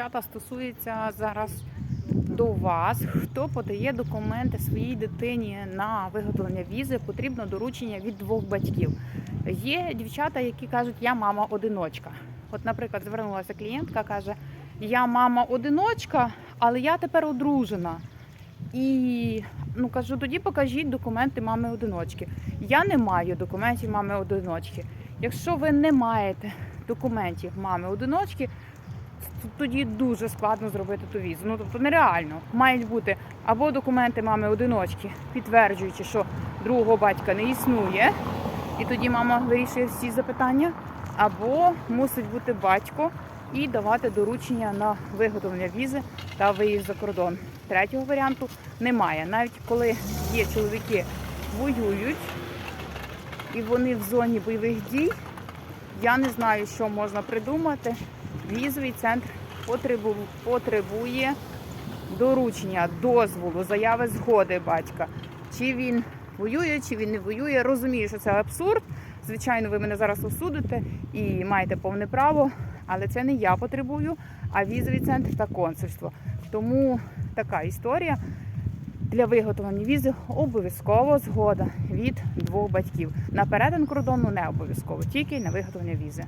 дівчата, стосується зараз до вас. Хто подає документи своїй дитині на виготовлення візи, потрібно доручення від двох батьків. Є дівчата, які кажуть, я мама одиночка. От, наприклад, звернулася клієнтка, каже: Я мама одиночка, але я тепер одружена. І ну кажу, тоді покажіть документи мами одиночки. Я не маю документів мами одиночки. Якщо ви не маєте документів мами одиночки, тоді дуже складно зробити ту візу. Ну тобто нереально. Мають бути або документи мами одиночки, підтверджуючи, що другого батька не існує, і тоді мама вирішує всі запитання, або мусить бути батько і давати доручення на виготовлення візи та виїзд за кордон. Третього варіанту немає. Навіть коли є чоловіки воюють і вони в зоні бойових дій, я не знаю, що можна придумати. Візовий центр потребує доручення, дозволу, заяви згоди батька. Чи він воює, чи він не воює. Розумію, що це абсурд. Звичайно, ви мене зараз осудите і маєте повне право, але це не я потребую, а візовий центр та консульство. Тому така історія. Для виготовлення візи обов'язково згода від двох батьків. На перетин кордону не обов'язково, тільки на виготовлення візи.